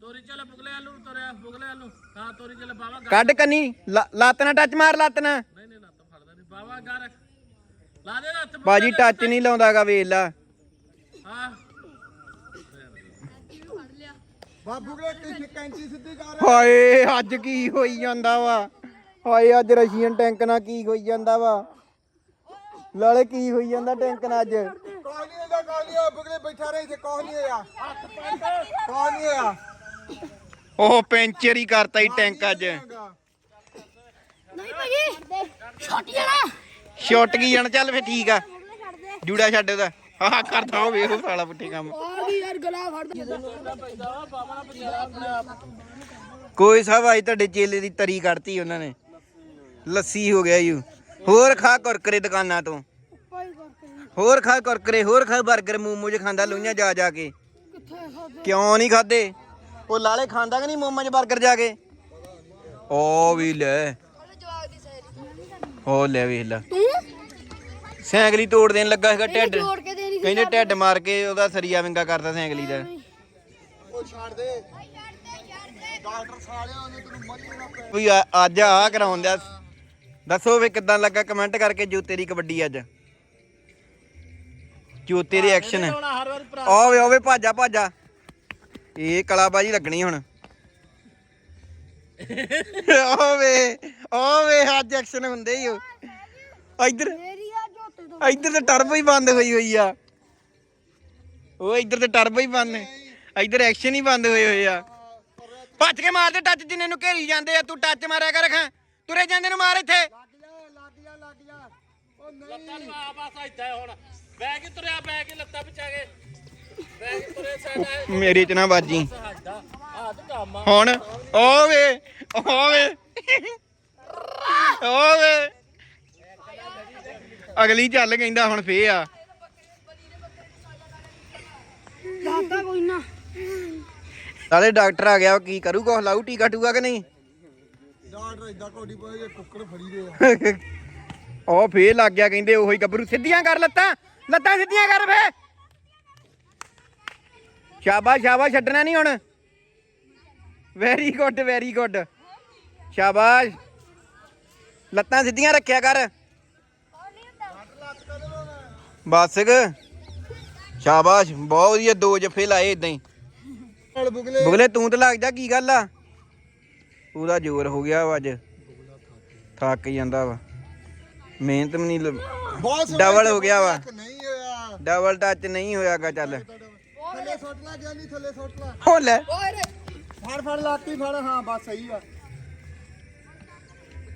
ਤੋਰੀ ਚੱਲ ਬੁਗਲੇ ਆਲੂ ਤੋਰਿਆ ਬੁਗਲੇ ਆਲੂ ਹਾਂ ਤੋਰੀ ਚੱਲ ਬਾਵਾ ਗਾ। ਕੱਢ ਕੰਨੀ ਲ- ਲੱਤ ਨਾ ਟੱਚ ਮਾਰ ਲੱਤ ਨਾ ਨਹੀਂ ਨਹੀਂ ਲੱਤ ਫੜਦਾ ਨਹੀਂ ਬਾਵਾ ਗਾ ਰੱਖ। ਲਾ ਦੇ ਹੱਥ ਬਾਜੀ ਟੱਚ ਨਹੀਂ ਲਾਉਂਦਾਗਾ ਵੇਖ ਲਾ ਹਾਂ ਬਾ ਬੁਗਲਾ ਕਿ ਕੈਂਚੀ ਸਿੱਧੀ ਕਰ ਹਾਏ ਅੱਜ ਕੀ ਹੋਈ ਜਾਂਦਾ ਵਾ? ਹਾਏ ਅੱਜ ਰਸ਼ੀਅਨ ਟੈਂਕ ਨਾਲ ਕੀ ਹੋਈ ਜਾਂਦਾ ਵਾ? ਲਾਲੇ ਕੀ ਹੋਈ ਜਾਂਦਾ ਟੈਂਕ ਨਾਲ ਅੱਜ? ਕੋਈ ਨਹੀਂ ਇਹਦਾ ਕੋਈ ਨਹੀਂ ਬੁਗਲੇ ਬੈਠਾ ਰਹੇ ਤੇ ਕੋਈ ਨਹੀਂ ਹੋਇਆ ਕੋਈ ਨਹੀਂ ਹੋਇਆ ਉਹ ਪੈਂਚਰ ਹੀ ਕਰਤਾ ਹੀ ਟੈਂਕ ਅੱਜ। ਨਹੀਂ ਭਾਜੀ ਛੋਟੀ ਜਣਾ ਛੁੱਟ ਗਈ ਜਣ ਚੱਲ ਫੇ ਠੀਕ ਆ। ਜੂੜਾ ਛੱਡ ਉਹਦਾ। ਆਹ ਕਰਦਾ ਉਹ ਵੇਖ ਸਾਲਾ ਪੁੱਠੇ ਕੰਮ। ਯਾਰ ਗਲਾ ਫੜਦਾ। ਕੋਈ ਸਭ ਅੱਜ ਤੁਹਾਡੇ ਚੇਲੇ ਦੀ ਤਰੀ ਕੱਢਤੀ ਉਹਨਾਂ ਨੇ। ਲੱਸੀ ਹੋ ਗਿਆ ਯੂ। ਹੋਰ ਖਾ ਕੁਰਕਰੇ ਦੁਕਾਨਾਂ ਤੋਂ। ਹੋਰ ਖਾ ਕੁਰਕਰੇ ਹੋਰ ਖਾ 버ਗਰ ਮੋਮੋਜ ਖਾਂਦਾ ਲੂਈਆਂ ਜਾ ਜਾ ਕੇ। ਕਿਉਂ ਨਹੀਂ ਖਾਦੇ? ਉਹ ਲਾਲੇ ਖਾਂਦਾ ਕਿ ਨਹੀਂ ਮੋਮੋਜ 버ਗਰ ਜਾ ਕੇ? ਓ ਵੀ ਲੈ। ਹੋ ਲੈ ਵੇਖ ਲੈ। ਤੂੰ? ਸਾਈਕਲੀ ਤੋੜ ਦੇਣ ਲੱਗਾ ਸੀਗਾ ਢਿੱਡ। ਤੋੜ ਕੇ ਕਹਿੰਦੇ ਢਿੱਡ ਮਾਰ ਕੇ ਉਹਦਾ ਸਰੀਆ ਵਿੰਗਾ ਕਰਦਾ ਸਾਈਕਲੀ ਦਾ। ਉਹ ਛੱਡ ਦੇ। ਡਾਕਟਰ ਸਾਲਿਆ ਉਹਨੇ ਤੈਨੂੰ ਮੱਲੀ ਨਾ ਪੈ ਵੀ ਆ- ਅੱਜ ਆ ਦੱਸੋ ਵੀ ਕਿੱਦਾਂ ਲੱਗਾ? ਕਮੈਂਟ ਕਰਕੇ ਜੋਤੇ ਦੀ ਕਬੱਡੀ ਅੱਜ। ਜੋਤੇ ਦੇ ਐਕਸ਼ਨ ਹੁਣ ਹਰ ਵਾਰ ਭਰਾ ਓਵੇ ਓਵੇ ਭਾਜਾ ਭਾਜਾ। ਇਹ ਕਲਾਬਾਜੀ ਲੱਗਣੀ ਹੁਣ। ਓਵੇ ਓਵੇ ਅੱਜ ਐਕਸ਼ਨ ਹੁੰਦੇ ਹੀ ਉਹ। ਇੱਧਰ ਮੇਰੀ ਆ ਝੋਟੇ ਤੋਂ। ਇੱਧਰ ਤੇ ਟਰਬੋ ਹੀ ਬੰਦ ਹੋਈ ਹੋਈ ਆ। ਉਹ ਇੱਧਰ ਤੇ ਟਰਬੋ ਹੀ ਬੰਦ ਇੱਧਰ ਐਕਸ਼ਨ ਹੀ ਬੰਦ ਹੋਏ ਹੋਏ ਆ। ਭੱਜ ਕੇ ਮਾਰਦੇ ਟੱਚ ਜਿੰਨੇ ਨੂੰ ਘੇਰੀ ਜਾਂਦੇ ਆ, ਤੂੰ ਟੱਚ ਮਾਰਿਆ ਕਰ ਖਾਂ। ਤੁਰੇ ਜਾਂਦੇ ਨੂੰ ਮਾਰ ਇੱਥੇ। ਲੱਗ ਜਾ ਲੱਗ ਜਾ ਉਹ ਲੱਤਾਂ ਨੂੰ ਆ ਬਸ ਇੱਥੇ ਹੁਣ ਬੈਗ ਹੀ ਤੁਰਿਆ ਬੈਗ ਹੀ ਲੱਤਾਂ ਬਚਾ ਕੇ ਬੈਗ ਹੀ ਤੁਰੇ ਸਾਡਾ ਮੇਰੇ ਚ ਨਾ ਬਾਜੀ ਸਾਡਾ ਆ ਤੇ ਕੰਮ ਆ ਹੁਣ ਓਵੇ ਅਗਲੀ ਚੱਲ ਕਹਿੰਦਾ ਹੁਣ ਫੇ ਆ ਦਾਦਾ ਕੋਈ ਨਾ ਨਾਲੇ ਡਾਕਟਰ ਆ ਗਿਆ ਉਹ ਕੀ ਕਰੂ ਕੁਛ ਲਾਊ ਟੀਕਾ ਟੂਗਾ ਕਿ ਨਹੀਂ? ਡਾਕਟਰ ਇਦਾਂ ਕੋਡੀ ਪਏ ਜੇ ਕੁੱਕੜ ਫੜੀ ਦੇ ਆ। <laughs> ਉਹ ਫੇ ਲੱਗ ਗਿਆ ਕਹਿੰਦੇ ਉਹੀ ਗੱਭਰੂ। ਸਿੱਧੀਆਂ ਕਰ ਲੱਤਾਂ ਲੱਤਾਂ ਸਿੱਧੀਆਂ ਕਰ ਫੇ ਸ਼ਾਬਾਸ਼ ਸ਼ਾਬਾਸ਼ ਛੱਡਣਾ ਨਹੀਂ ਹੁਣ। ਵੈਰੀ ਗੁੱਡ ਵੈਰੀ ਗੁੱਡ ਸ਼ਾਬਾਸ਼। ਲੱਤਾਂ ਸਿੱਧੀਆਂ ਰੱਖਿਆ ਕਰ। ਬਸ ਕ। ਸ਼ਾਬਾਸ਼ ਬਹੁਤ ਵਧੀਆ ਦੋ ਜਫੇ ਲਾਏ ਇਦਾਂ ਹੀ। ਨਾਲ ਬੁਗਲੇ। ਬੁਗਲੇ ਤੂੰ ਤੇ ਲੱਗ ਜਾ ਕੀ ਗੱਲ ਆ? ਪੂਰਾ ਜ਼ੋਰ ਹੋ ਗਿਆ ਵਾ ਅੱਜ। ਥੱਕ ਜਾਂਦਾ ਵਾ। ਮਿਹਨਤ ਵੀ ਨਹੀਂ ਬਹੁਤ ਸੋਹਣਾ ਡਬਲ ਹੋ ਗਿਆ ਵਾ। ਨਹੀਂ ਹੋਇਆ। ਡਬਲ ਟੱਚ ਨਹੀਂ ਹੋਇਆਗਾ ਚੱਲ। ਥੱਲੇ ਸੁੱਟ ਲਾ ਗਿਆਨੀ ਥੱਲੇ ਸੁੱਟ ਲਾ। ਹੋ ਲੈ। ਫੜ ਫੜ ਲਾਤੀ ਫੜ ਹਾਂ ਬਸ ਸਹੀ ਆ।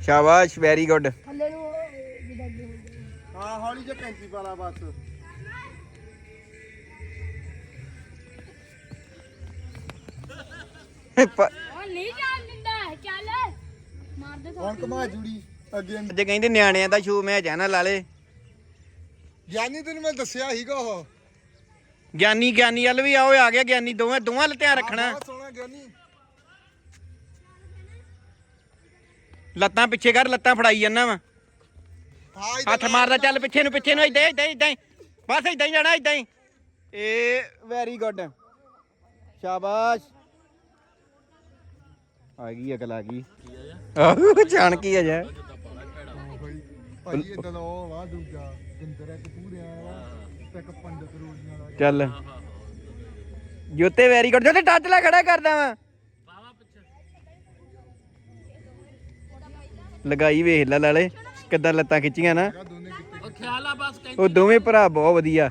ਸ਼ਾਬਾਸ਼ ਵੈਰੀ ਗੁੱਡ ਥੱਲੇ ਨੂੰ ਜਿੱਦਾਂ। ਹਾਂ ਹੌਲੀ ਜਿਹਾ ਕੈਂਚੀ ਪਾ ਲਾ ਬਸ। ਉਹ ਨਹੀਂ ਜਾਣ ਦਿੰਦਾ ਚੱਲ। ਮਾਰ ਦੇ ਹੁਣ ਕਮਾ ਜੁੜੀ ਅੱਗੇ ਅੱਜ ਕਹਿੰਦੇ ਨਿਆਣਿਆਂ ਦਾ ਸ਼ੂ ਮੈਂ ਜਾਣਾ ਲਾਲੇ ਗਿਆਨੀ ਤੈਨੂੰ ਮੈਂ ਦੱਸਿਆ ਸੀਗਾ ਉਹ। ਗਿਆਨੀ ਗਿਆਨੀ ਵੱਲ ਵੀ ਆਓ ਆ ਗਿਆ ਗਿਆਨੀ ਦੋਵੇਂ ਦੋਵਾਂ ਵੱਲ ਧਿਆਨ ਰੱਖਣਾ। ਬਹੁਤ ਸੋਹਣਾ ਗਿਆਨੀ। ਲੱਤਾਂ ਪਿੱਛੇ ਕਰ ਲੱਤਾਂ ਫੜਾਈ ਜਾਂਦਾ ਵਾ। ਹਾਂ ਇੱਧਰ ਹੱਥ ਮਾਰਦਾ ਚੱਲ ਪਿੱਛੇ ਨੂੰ ਪਿੱਛੇ ਨੂੰ ਇਦਾਂ ਇਦਾਂ ਇਦਾਂ ਹੀ। ਬਸ ਇਦਾਂ ਹੀ ਜਾਣਾ ਇਦਾਂ ਹੀ। ਇਹ ਵੈਰੀ ਗੁੱਡ ਸ਼ਾਬਾਸ਼। ਆ ਗਈ ਅਕਲ ਆ ਗਈ। ਆਹੋ ਜਾਣ ਕੀ ਆ ਜਾ ਭਾਈ ਇਦਾਂ ਦਾ ਉਹ ਵਾ ਦੂਜਾ ਜਿੰਦਰ ਇੱਕ ਪੂਰਿਆ ਵਾ ਤੇ ਇੱਕ ਪੰਡਤ ਰੋੜੀਆਂ ਵਾਲਾ। ਚੱਲ। Jote very good Jote touch ਲੈ ਖੜਾ ਕਰਦਾ ਵਾ। ਲਗਾਈ ਵੇਖ ਲੈ ਲਾਲੇ ਕਿੱਦਾਂ ਲੱਤਾਂ ਖਿੱਚੀਆਂ ਨਾ। ਉਹ ਖਿਆਲ ਆ ਬਸ ਕੈਂਚੀ ਉਹ ਦੋਵੇਂ ਭਰਾ ਬਹੁਤ ਵਧੀਆ।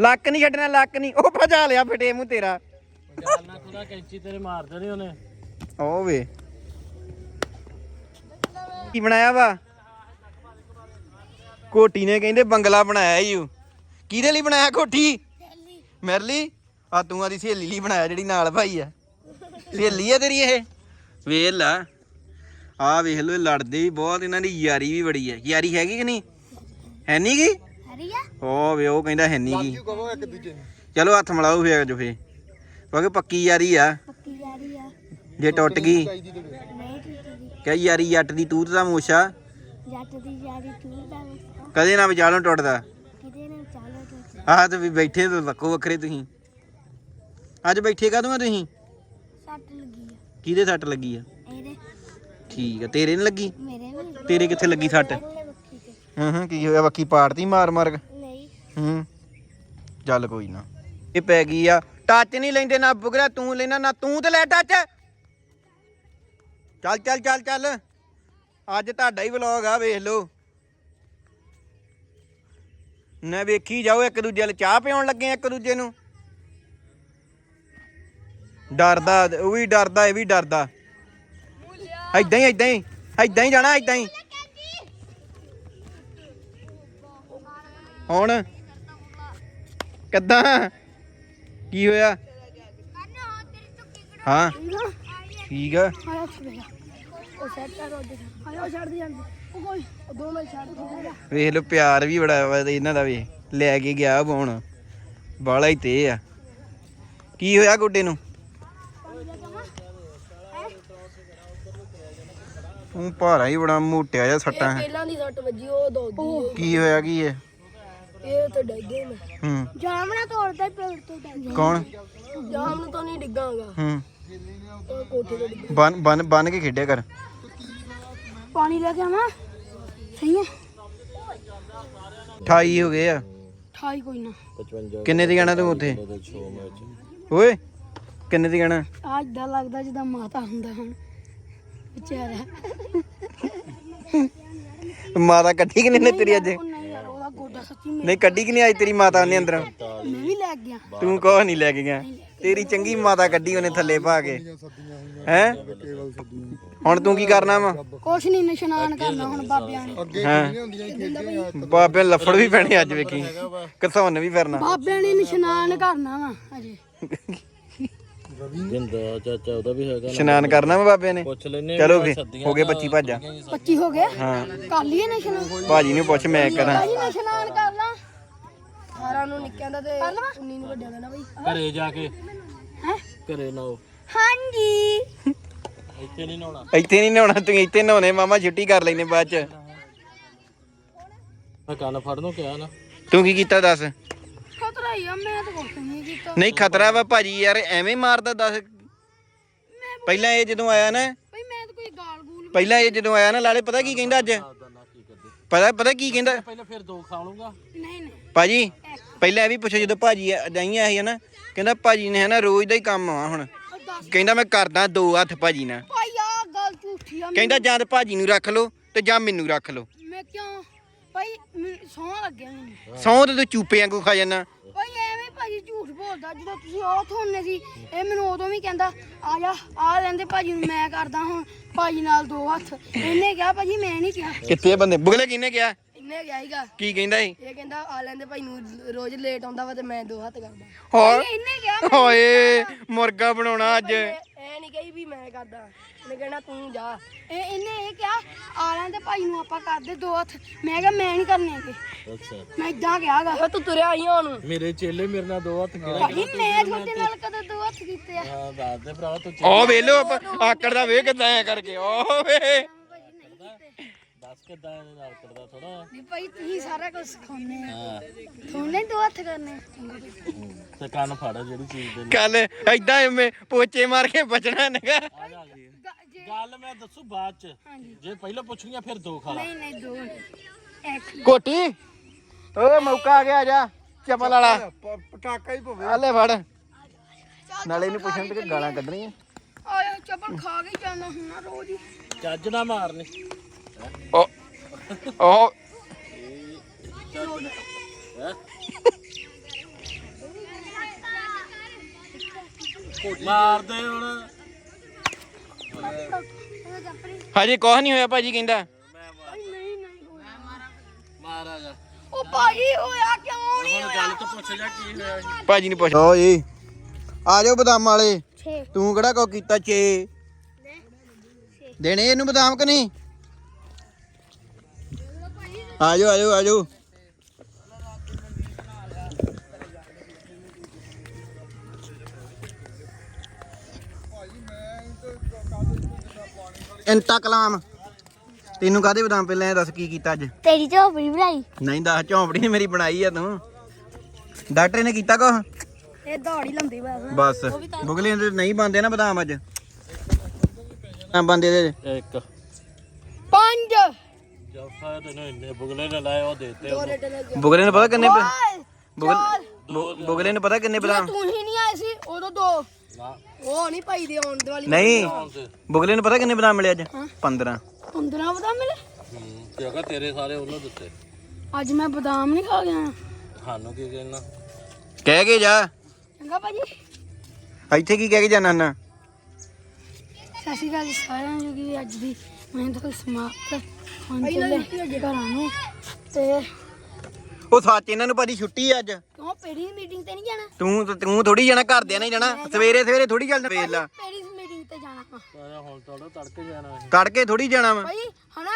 ਲੱਕ ਨਹੀਂ ਛੱਡਣਾ ਲੱਕ ਨਹੀਂ। ਉਹ ਭਜਾ ਲਿਆ ਫਟੇ ਮੂੰਹ ਤੇਰਾ। ਗੱਲ ਨਾ ਖੁਦਾ ਕੈਂਚੀ ਤੇਰੇ ਮਾਰ ਦੇਣੀ ਉਹਨੇ। ਓ ਵੇ। ਕੀ ਬਣਾਇਆ ਵਾ? ਕੋਟੀ ਨੇ ਕਹਿੰਦੇ ਬੰਗਲਾ ਬਣਾਇਆ ਈ ਓ। ਕਿਹਦੇ ਲਈ ਬਣਾਇਆ ਕੋਠੀ ਮੇਰੇ ਲਈ ਆ ਤੂੰ ਆਦੀ ਸਹੇਲੀ ਲਈ ਬਣਾਇਆ ਜਿਹੜੀ ਨਾਲ ਭਾਈ ਆ। ਸਹੇਲੀ ਆ ਤੇਰੀ ਇਹ? ਵੇਖ ਲਾ। ਆ ਵੇਖ ਲੋ ਲੜਦੇ ਵੀ ਬਹੁਤ ਇਹਨਾਂ ਦੀ ਯਾਰੀ ਵੀ ਬੜੀ ਹੈ ਯਾਰੀ ਹੈਗੀ ਕਿ ਨਹੀਂ? ਹੈ ਨਹੀਂ ਗੀ? ਹਰੀ ਆ? ਓ ਵੇ ਉਹ ਕਹਿੰਦਾ ਹੈ ਨਹੀਂ ਨੂੰ। ਚਲੋ ਹੱਥ ਮਿਲਾਓ ਫੇਰ ਜੋ ਫੇ ਕਿਉਂਕਿ ਪੱਕੀ ਯਾਰੀ ਆ। ਜੇ ਟੁੱਟ ਗਈ। ਨਹੀਂ ਟੁੱਟਦੀ ਕਹੀ ਯਾਰੀ ਜੱਟ ਦੀ ਤੂਤ ਦਾ ਮੋਸ਼ਾ ਜੱਟ ਦੀ ਯਾਰੀ ਤੂੰ ਦਾ ਵੇਖੋ ਕਦੇ ਨਾ ਵਿਚਾਲੋਂ ਟੁੱਟਦਾ। ਕਿਤੇ ਨਾ ਚਾਲੋ ਤੂੰ ਆਹ ਤੇ ਵੀ ਬੈਠੇ ਤੇ ਲੱਕੋ ਵੱਖਰੇ ਤੁਸੀਂ। ਅੱਜ ਬੈਠੇ ਕਾਹਦੋਂ ਆ ਤੁਸੀਂ? ਸੱਟ ਲੱਗੀ ਆ। ਕਿਹਦੇ ਸੱਟ ਲੱਗੀ ਆ? ਇਹਦੇ। ਠੀਕ ਆ ਤੇਰੇ ਨੀ ਲੱਗੀ? ਮੇਰੇ ਵੀ। ਤੇਰੇ ਕਿੱਥੇ ਲੱਗੀ ਸੱਟ? ਪਹਿਲੇ ਬੱਕੀ ਤੇ? ਹੂੰ ਹੂੰ ਕੀ ਹੋਇਆ ਬੱਕੀ ਪਾੜਤੀ ਮਾਰ ਮਾਰ ਕੇ? ਨਹੀਂ। ਹੂੰ ਚੱਲ ਕੋਈ ਨਾ। ਇਹ ਪੈ ਗਈ ਆ। ਟੱਚ ਨਹੀਂ ਲੈਂਦੇ ਨਾ ਬੁਗਰਾ ਤੂੰ ਲੈਣਾ ਨਾ ਤੂੰ ਤੇ ਲੈ ਟੱਚ। ਚੱਲ ਚੱਲ ਚੱਲ ਚੱਲ। ਅੱਜ ਤੁਹਾਡਾ ਹੀ ਵਲੌਗ ਆ, ਵੇਖ ਲਓ। ਨਾ ਵੇਖੀ, ਜਾਓ ਇੱਕ ਦੂਜੇ ਨਾਲ ਚਾਹ ਪਿਉਣ ਲੱਗੇ ਆ ਇੱਕ ਦੂਜੇ ਨੂੰ। ਡਰਦਾ, ਉਹ ਵੀ ਡਰਦਾ, ਇਹ ਵੀ ਡਰਦਾ। ਐਦਾਂ ਹੀ ਐਦਾਂ ਹੀ ਐਦਾਂ ਹੀ ਜਾਣਾ ਐਦਾਂ ਹੀ। ਹੁਣ? ਕਿੱਦਾਂ? ਕੀ ਹੋਇਆ? ਹਾਂ। ਠੀਕ ਆ। ਆਇਆ ਛੱਡ ਉਹ ਸੈੱਟ ਕਰ ਉਹ ਆਇਆ ਛੱਡ ਦੀ ਜਾਂਦੀ। ਉਹ ਕੋਈ ਉਹ ਦੋ ਮਿੰਟ ਛੱਡ ਦੇ ਵੇਖ ਲਓ ਪਿਆਰ ਵੀ ਬੜਾ ਵਾ ਇਹਨਾਂ ਦਾ ਵੀ। ਲੈ ਕੇ ਗਿਆ ਹੁਣ ਬਾਲਾ ਹੀ ਤੇ ਆ। ਕੀ ਹੋਇਆ ਗੁੱਡੇ ਨੂੰ? ਤੂੰ ਭਾਰਾ ਹੀ ਬੜਾ ਮੋਟਿਆ ਜਿਹਾ ਸੱਟਾਂ। ਹੈ ਪਹਿਲਾਂ ਦੀ ਸੱਟ ਵੱਜੀ ਉਹ ਦੋਦੀ ਕੀ ਹੋਇਆ ਕੀ ਹੈ ਇਹ ਤਾਂ ਡੱਗੇ ਮੈਂ ਹੂੰ। ਜਾਮਣਾ ਤੋੜਦਾ ਪੇੜ ਤੋਂ ਡੱਗ ਕੌਣ? ਜਾਮਣ ਤੋਂ ਨਹੀਂ ਡਿੱਗਾਂਗਾ। ਹੂੰ। ਕੋਠੇ ਬਨ ਬਨ ਬਨ ਕੇ ਖੇਡਿਆ ਕਰ। ਪਾਣੀ ਲੈ ਕੇ ਆਵਾਂ? ਸਹੀ ਹੈ? 28 ਹੋ ਗਏ ਆ। ਠਾਈ ਕੋਈ ਨਾ। ਕਿੰਨੇ ਦੀ ਜਾਣਾ ਤੂੰ ਉੱਥੇ? ਓਏ ਕਿੰਨੇ ਦੀ ਜਾਣਾ ਅੱਜ ਦਾ ਲੱਗਦਾ ਜਿੱਦਾਂ ਮਾਤਾ ਹੁੰਦਾ ਹੁਣ। ਵਿਚਾਰਾ। ਮਾਤਾ ਕੱਢੀ ਕਿ ਨਹੀਂ ਤੇਰੀ ਅੱਜ? ਨਹੀਂ ਕੱਢੀ ਕਿ ਨਹੀਂ ਅੱਜ ਤੇਰੀ ਮਾਤਾ ਨੇ ਅੰਦਰੋਂ? ਮੈਂ ਵੀ ਲੈ ਗਿਆ। ਤੂੰ ਕੋਹ ਨਹੀਂ ਲੈ ਕੇ ਗਿਆ? ਤੇਰੀ ਚੰਗੀ ਮਾਤਾ ਕੱਢੀ ਉਹਨੇ ਥੱਲੇ ਪਾ ਕੇ। ਹੈ? ਕੇਵਲ ਸੱਦੀਆਂ ਹੁਣ ਤੂੰ ਕੀ ਕਰਨਾ ਵਾ? ਕੁਛ ਨਹੀਂ ਨਿਸ਼ਾਨ ਕਰਨਾ ਹੁਣ ਬਾਬਿਆਂ ਨੇ। ਅੱਗੇ ਹੁੰਦੀਆਂ ਖੇਡੀਆਂ ਬਾਬੇ ਨੂੰ ਲੱਫੜ ਵੀ ਪੈਣੇ ਅੱਜ ਵੇਖੀ। ਕਸੌਨ ਵੀ ਫਿਰਨਾ। ਬਾਬਿਆਂ ਨੇ ਨਿਸ਼ਾਨ ਕਰਨਾ ਵਾ ਅਜੇ ਜਿੰਦਾ ਚਾਚਾ ਉਹਦਾ ਵੀ ਹੈਗਾ ਇਸ਼ਨਾਨ ਕਰਨਾ ਵਾ ਬਾਬੇ ਨੇ? ਪੁੱਛ ਲੈਨੇ ਚਲੋ ਫੇ ਹੋ ਗਏ ਬੱਚੀ ਭਾਜਾ। 25 ਹੋ ਗਏ? ਹਾਂ। ਕਰ ਲਈਏ ਨਿਸ਼ਾਨ ਭਾਜੀ ਨੂੰ ਪੁੱਛ ਮੈਂ ਕਰਾਂ। ਭਾਜੀ ਨਿਸ਼ਾਨ ਕਰ ਲਾ। 18 ਨੂੰ ਨਿੱਕਿਆਂ ਦਾ ਤੇ 19 ਨੂੰ ਵੱਡਿਆਂ ਦਾ ਨਾ ਬਈ। ਘਰੇ ਜਾ ਕੇ ਹੈ? ਘਰੇ ਨਾਓ ਹਾਂਜੀ। ਇੱਥੇ ਨਹੀਂ ਨਾਉਣਾ ਇੱਥੇ ਨਹੀਂ ਨਹਾਉਣਾ ਤੂੰ ਇੱਥੇ ਨਹਾਉਣੇ ਮਾਮਾ ਛੁੱਟੀ ਕਰ ਲੈਨੇ ਬਾਅਦ ਚ। ਮੈਂ ਕੰਨ ਫੜ ਨੂੰ ਕਿਹਾ ਨਾ। ਤੂੰ ਕੀ ਕੀਤਾ ਦੱਸ? ਖਤਰਾ ਹੀ ਆ ਮੈਂ ਤਾਂ ਕੁਛ ਨਹੀਂ ਕੀਤਾ। ਨਹੀਂ ਖਤਰਾ ਵਾ ਭਾਜੀ ਯਾਰ ਐਵੇਂ ਮਾਰਦਾ ਦੱਸ। ਪਹਿਲਾਂ ਇਹ ਜਦੋਂ ਆਇਆ ਨਾ ਬਈ ਮੈਂ ਤਾਂ ਕੋਈ ਗਾਲ ਗੂਲ ਪਹਿਲਾਂ ਇਹ ਜਦੋਂ ਆਇਆ ਨਾ ਲਾਲੇ ਪਤਾ ਕੀ ਕਹਿੰਦਾ ਅੱਜ? ਪਤਾ ਪਤਾ ਕੀ ਕਹਿੰਦਾ? ਪਹਿਲੇ ਫਿਰ ਦੋ ਖਾ ਲੂੰਗਾ। ਨਹੀਂ ਨਹੀਂ। ਭਾਜੀ ਪਹਿਲਾਂ ਇਹ ਵੀ ਪੁੱਛੋ ਜਦੋਂ ਭਾਜੀ ਜਾਈ ਆਈ ਹੈ ਨਾ ਕਹਿੰਦਾ ਭਾਜੀ ਨੇ ਹੈ ਨਾ ਰੋਜ਼ ਦਾ ਹੀ ਕੰਮ ਆ ਹੁਣ। ਕਹਿੰਦਾ ਮੈਂ ਕਰਦਾ ਦੋ ਹੱਥ ਭਾਜੀ ਨਾਲ। ਭਾਈ ਆ ਗੱਲ ਝੂਠੀ ਆ ਕਹਿੰਦਾ ਜਾਂ ਤਾਂ ਭਾਜੀ ਨੂੰ ਰੱਖ ਲਓ ਤੇ ਜਾਂ ਮੈਨੂੰ ਰੱਖ ਲਓ। ਮੈਂ ਕਿਉਂ? ਭਾਈ ਸੌਂ ਲੱਗਿਆ ਮੈਨੂੰ। ਸੌਂ ਤੇ ਤੂੰ ਚੂਪੇ ਵਾਂਗੂ ਖਾ ਜਾਣਾ ਭਾਈ ਐਵੇਂ ਭਾਜੀ ਝੂਠ ਬੋਲਦਾ ਜਦੋਂ ਤੁਸੀਂ ਉਹ ਥੋਨੇ ਸੀ ਇਹ ਮੈਨੂੰ ਉਦੋਂ ਵੀ ਕਹਿੰਦਾ ਆ ਜਾ ਆ ਲੈਂਦੇ ਭਾਜੀ ਨੂੰ ਮੈਂ ਕਰਦਾ ਹੁਣ ਭਾਜੀ ਨਾਲ ਦੋ ਹੱਥ। ਇਹਨੇ ਕਿਹਾ ਭਾਜੀ ਮੈਂ ਨਹੀਂ ਕਿਹਾ। ਕਿੱਥੇ ਆ ਬੰਦੇ? ਬੁਗਲੇ ਕਿਹਨੇ ਕਿਹਾ? ਸੀਗਾ? ਕੀ ਕਹਿੰਦਾ ਏ ਇਹ ਕਹਿੰਦਾ ਆ ਲੈਂਦੇ ਭਾਈ ਨੂੰ ਰੋਜ਼ ਲੇਟ ਆਉਂਦਾ ਵਾ ਤੇ ਮੈਂ ਦੋ ਹੱਥ ਕਰਦਾ। ਹੋਰ? ਇਹ ਇਹਨੇ ਕਿਹਾ ਓਏ ਮੁਰਗਾ ਬਣਾਉਣਾ ਅੱਜ। ਇਹ ਨਹੀਂ ਕਹੀ ਵੀ ਮੈਂ ਕਰਦਾ। ਇਹਨੇ ਕਹਿਣਾ ਤੂੰ ਜਾ। ਇਹ ਇਹਨੇ ਇਹ ਕਿਹਾ ਆ ਲੈਂਦੇ ਭਾਈ ਨੂੰ ਆਪਾਂ ਕਰਦੇ ਦੋ ਹੱਥ। ਮੈਂ ਕਿਹਾ ਮੈਂ ਨਹੀਂ ਕਰਨੇ ਹੈਗੇ। ਅੱਛਾ। ਮੈਂ ਇਦਾਂ ਕਿਹਾਗਾ। ਤੂੰ ਤੁਰਿਆ ਹੀ ਹੁਣ। ਮੇਰੇ ਚੇਲੇ ਮੇਰੇ ਨਾਲ ਦੋ ਹੱਥ ਕਿਹੜਾ ਭਾਈ ਮੈਂ ਤੁਹਾਡੇ ਨਾਲ ਕਦੇ ਦੋ ਹੱਥ ਕੀਤੇ ਆ? ਹਾਂ ਦੱਸ ਦੇ ਭਰਾ ਤੂੰ ਉਹ ਵੇਲੋ ਆਕੜ ਦਾ ਵੇ ਕਿਦਾਂ ਐ ਕਰਕੇ। ਓ ਵੇ। ਦੱਸ ਕਿੱਦਾਂ ਇਹਦੇ ਨਾਲ ਕਰਦਾ ਥੋੜਾ ਨਹੀਂ ਭਾਈ ਤੁਸੀਂ ਸਾਰਾ ਕੁਝ ਸਿਖਾਉਂਦੇ ਆ ਹਾਂ। ਤੁਹਾਨੂੰ ਦੋ ਹੱਥ ਕਰਨੇ। ਤੇ ਕੰਨ ਫੜ ਜਿਹੜੀ ਚੀਜ਼ ਦੇ ਕੱਲ ਐਦਾਂ ਐਵੇਂ ਪੋਚੇ ਮਾਰ ਕੇ ਬਚਣਾ ਨਗਾ ਆ ਜਾ ਜੀ। ਜੇ ਗੱਲ ਮੈਂ ਦੱਸੂ ਬਾਅਦ ਚ। ਹਾਂਜੀ। ਜੇ ਪਹਿਲਾਂ ਪੁੱਛੀਆਂ ਫਿਰ ਦੋ ਖਾ ਲਾ। ਨਹੀਂ ਨਹੀਂ ਦੋ। ਇੱਕ। ਕੋਟੀ। ਓਏ ਮੌਕਾ ਆ ਗਿਆ ਆ ਜਾ। ਚੱਪਲ ਵਾਲਾ। ਪ- ਪਟਾਕਾ ਹੀ ਪਵੇ। ਆ ਲੈ ਫੜ ਨਾਲੇ ਇਹਨੂੰ ਪੁੱਛਣ ਤੇ ਗਾਲਾਂ ਕੱਢਣੀਆਂ। ਆਇਆ ਚੱਪਲ ਖਾ ਕੇ ਜਾਣਾ ਹੁਣ ਨਾ ਰੋਜ਼ ਹੀ। ਚੱਜ ਨਾ ਮਾਰਨੀ। ਓ ਓ। ਹੈਂ? ਮਾਰ ਦੇ ਹੁਣ। ਹਜੇ ਕੁਛ ਨਹੀਂ ਹੋਇਆ ਭਾਜੀ ਕਹਿੰਦਾ। ਨਹੀਂ ਨਹੀਂ ਹੋਇਆ। ਮਾਰ ਆ ਜਾ ਉਹ ਭਾਈ ਹੋਇਆ ਕਿਉਂ ਨਹੀਂ ਹੁਣ ਗੱਲ ਤਾਂ ਪੁੱਛ ਜਾ ਕੀ ਹੋਇਆ ਸੀ। ਭਾਜੀ ਨੂੰ ਪੁੱਛ। ਓ ਜੀ। ਆ ਜਾਓ ਬਦਾਮ ਵਾਲੇ। 6 ਤੂੰ ਕਿਹੜਾ ਕੋ ਕੀਤਾ ਚੇ ਦੇਣੇ ਇਹਨੂੰ ਬਦਾਮ ਕਿ ਨਹੀਂ? ਆ ਜਾਓ ਆ ਜਾਓ ਆ ਜਾਓ ਇੰਤਾ ਕਲਾਮ। ਤੈਨੂੰ ਕਾਦੇ ਬਦਾਮ ਪਹਿਲਾਂ ਇਹ ਦੱਸ ਕੀ ਕੀਤਾ ਅੱਜ? ਤੇਰੀ ਝੋਪੜੀ ਬਣਾਈ? ਨਹੀਂ ਦੱਸ ਝੌਂਪੜੀ ਨੇ ਮੇਰੀ ਬਣਾਈ ਆ ਤੂੰ। ਡਾਕਟਰ ਨੇ ਕੀਤਾ ਕੁਛ? ਇਹ ਦੌੜੀ ਲੰਦੀ ਬਸ। ਬਸ। ਬੁਗਲੇ ਦੇ ਨਹੀਂ ਬੰਦੇ ਨਾ ਬਦਾਮ ਅੱਜ। ਨਾ ਬੰਦੇ ਦੇ ਇੱਕ। ਪੰਜ। ਜਫਾ ਤੈਨੂੰ ਇੰਨੇ ਬੁਗਲੇ ਨੇ ਲਾਏ ਉਹ ਦੇਤੇ ਉਹਨੂੰ। ਬੁਗਲੇ ਨੂੰ ਪਤਾ ਕਿੰਨੇ ਚਾਰ ਬੁਗਲ- ਬੁ- ਬੁਗਲੇ ਨੂੰ ਪਤਾ ਕਿੰਨੇ ਬਦਾਮ ਤੂੰ ਹੀ ਨਹੀਂ ਆਏ ਸੀ ਉਦੋਂ ਦੋ। ਨਾ। ਉਹ ਨਹੀਂ ਭਾਈ ਦੇ ਆਉਣ ਦੇ ਵਾਲੀ ਨਹੀਂ। ਬੁਗਲੇ ਨੂੰ। ਪਤਾ ਕਿੰਨੇ ਬਦਾਮ ਮਿਲੇ ਅੱਜ? 15 15 ਬਦਾਮ ਮਿਲੇ? ਹੂੰ ਤੇ ਅਗਾ ਤੇਰੇ ਸਾਰੇ ਉਹਨੂੰ ਦਿੱਤੇ। ਅੱਜ ਮੈਂ ਬਦਾਮ ਨਹੀਂ ਖਾ ਗਿਆ। ਸਾਨੂੰ ਕੀ ਕਹਿਣਾ? ਕਹਿ ਕੇ ਜਾ। ਚੰਗਾ ਭਾਜੀ। ਇੱਥੇ ਕੀ ਕਹਿ ਕੇ ਜਾਣਾ ਨਾ ਸਤਿ ਸ਼੍ਰੀ ਅਕਾਲ ਜੀ ਸਾਰਿਆਂ ਨੂੰ ਕਿ ਅੱਜ ਦੀ ਮਿਹਨਤ ਘਰਾਂ ਨੂੰ। ਤੇ ਉਹ ਸੱਚ ਇਹਨਾਂ ਨੂੰ ਭਾਜੀ ਛੁੱਟੀ ਆ ਅੱਜ। ਕਿਉਂ? ਪੇੜੀ ਮੀਟਿੰਗ ਤੇ ਨਹੀਂ ਜਾਣਾ? ਤੂੰ ਤੂੰ ਥੋੜੀ ਜਾਣਾ ਘਰਦਿਆਂ ਨੇ ਜਾਣਾ। ਸਵੇਰੇ ਸਵੇਰੇ ਥੋੜੀ ਚੱਲਣਾ ਵੇਖ ਲਾ ਪੇੜੀ ਮੀਟਿੰਗ ਤੇ ਜਾਣਾ ਵਾ। ਤੜਕੇ ਥੋੜੀ ਜਾਣਾ ਵਾ। ਭਾਈ ਹਨਾ?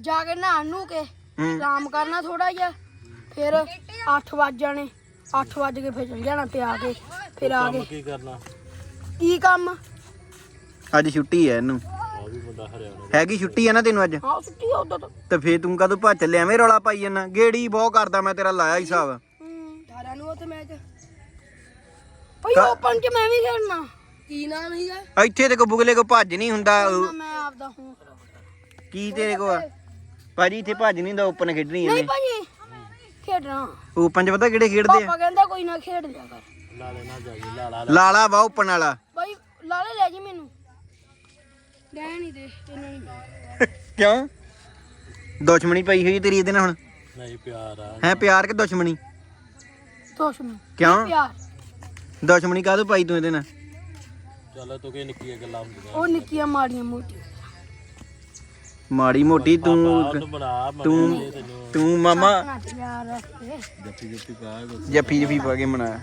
ਜਾ ਕੇ ਨਹਾਣ ਨੂੰ ਕੇ। ਹੂੰ। ਆਰਾਮ ਕਰਨਾ ਥੋੜਾ ਜਿਹਾ। ਫਿਰ 8 ਵਜ ਜਾਣੇ। 8 ਵਜ ਕੇ ਫਿਰ ਚਲ ਜਾਣਾ ਤੇ ਆ ਕੇ। ਫਿਰ ਆ ਕੇ। ਕੀ ਕਰਨਾ? ਕੀ ਕੰਮ? ਅੱਜ ਛੁੱਟੀ ਹੈ ਇਹਨੂੰ। ਆ ਹਰਿਆਣਾ ਹੈਗੀ ਛੁੱਟੀ ਆ ਨਾ ਤੈਨੂੰ ਅੱਜ? ਹਾਂ ਛੁੱਟੀ ਆ ਉਦੋਂ ਤੋਂ। ਤੇ ਫੇਰ ਤੂੰ ਕਦੋਂ ਭੱਜ ਚੱਲਿਆ ਐਵੇਂ ਰੌਲਾ ਪਾਈ ਜਾਂਦਾ। ਗੇੜੀ ਬਹੁਤ ਕਰਦਾ ਮੈਂ ਤੇਰਾ ਲਾਇਆ ਹਿਸਾਬ। ਹੂੰ। 18 ਨੂੰ ਉੱਥੇ ਮੈਚ। ਭਾਈ ਓਪਨ ਚ ਮੈਂ ਵੀ ਖੇਡਣਾ। ਕੀ ਨਾਮ ਸੀਗਾ ਇੱਥੇ ਤੇ ਕੋ ਬੁਗਲੇ ਕੋ ਭੱਜ ਨਹੀਂ ਹੁੰਦਾ। ਉਹ- ਮੈਂ ਆਪਦਾ ਹੂੰ ਕੀ ਤੇਰੇ ਕੋ? ਭਾਜੀ ਇੱਥੇ ਭੱਜ ਨਹੀਂ ਹੁੰਦਾ ਓਪਨ ਖੇਡਣੀ ਨਹੀਂ ਇਹਨੇ ਭਾਜੀ ਖੇਡਣਾ। ਓਪਨ ਚ ਪਤਾ ਕਿਹੜੇ ਖੇਡਦੇ ਆ? ਪਾਪਾ ਕਹਿੰਦਾ ਕੋਈ ਨਾ ਖੇਡ ਲਿਆ ਕਰ। ਲਾਲੇ ਨਾ ਜਾਈ ਲਾਲਾ ਲਾਲਾ। ਵਾ ਓਪਨ ਵਾਲਾ। ਭਾਈ ਲਾਲੇ ਲੈ ਜੀ ਮੈਨੂੰ। ਲੈ ਨਹੀਂ ਦੇ ਤੈਨੂੰ ਨਹੀਂ <laughs> ਕਿਉਂ? ਦੁਸ਼ਮਣੀ ਪਈ ਹੋਈ ਤੇਰੀ ਇਹਦੇ ਨਾਲ ਹੁਣ। ਨਹੀਂ ਪਿਆਰ ਆ। ਹੈ ਪਿਆਰ ਕਿ ਦੁਸ਼ਮਣੀ? ਦੁਸ਼ਮਣ ਕਿਉਂ? ਪਿਆਰ। ਦੁਸ਼ਮਣੀ ਕਾਹਦੋਂ ਪਾਈ ਤੂੰ ਇਹਦੇ ਨਾਲ? ਚੱਲ ਤੂੰ ਕੀ ਨਿੱਕੀਆਂ ਗੱਲਾਂ ਹੁੰਦੀਆਂ ਉਹ ਨਿੱਕੀਆਂ ਮਾੜੀਆਂ ਮੋਟੀਆਂ। ਮਾੜੀ ਮੋਟੀ ਤੂੰ ਤੂੰ ਤੂੰ ਮਾਮਾ ਜੱਫੀ ਜੱਫੀ ਪਾ ਕੇ ਮਨਾ ਇਦਾਂ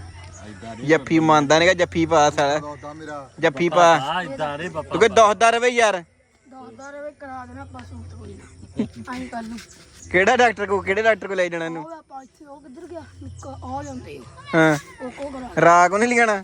ਜੱਫੀ ਮੰਨਦਾ ਨੇਗਾ ਜੱਫੀ ਪਾ ਸਾਲਾ। ਦੋਦਾ ਮੇਰਾ ਜੱਫੀ ਪਾ। ਆ ਇਦਾਂ ਨਹੀਂ ਬੱਪਾ ਤੂੰ ਕਿ ਦੱਸਦਾ ਰਵੇ ਯਾਰ। ਦੋਦਾ ਰਵੇ ਕਰਾ ਦੇਣਾ ਆਪਾਂ ਸੂਟ ਕੋਈ ਨਾ। ਆਈ ਕਰ ਲੂ ਕਿਹੜਾ ਡਾਕਟਰ ਕੋ ਕਿਹੜੇ ਡਾਕਟਰ ਕੋ ਲੈ ਜਾਣਾ ਇਹਨੂੰ? ਉਹ ਆਪਾਂ ਇੱਥੇ ਉਹ ਕਿੱਧਰ ਗਿਆ? ਆ। ਜਾਂਦੇ ਹਾਂ। ਉਹ ਕੋ ਕਰਾ ਰਾਗ ਉਹਨੇ ਲਿਆਣਾ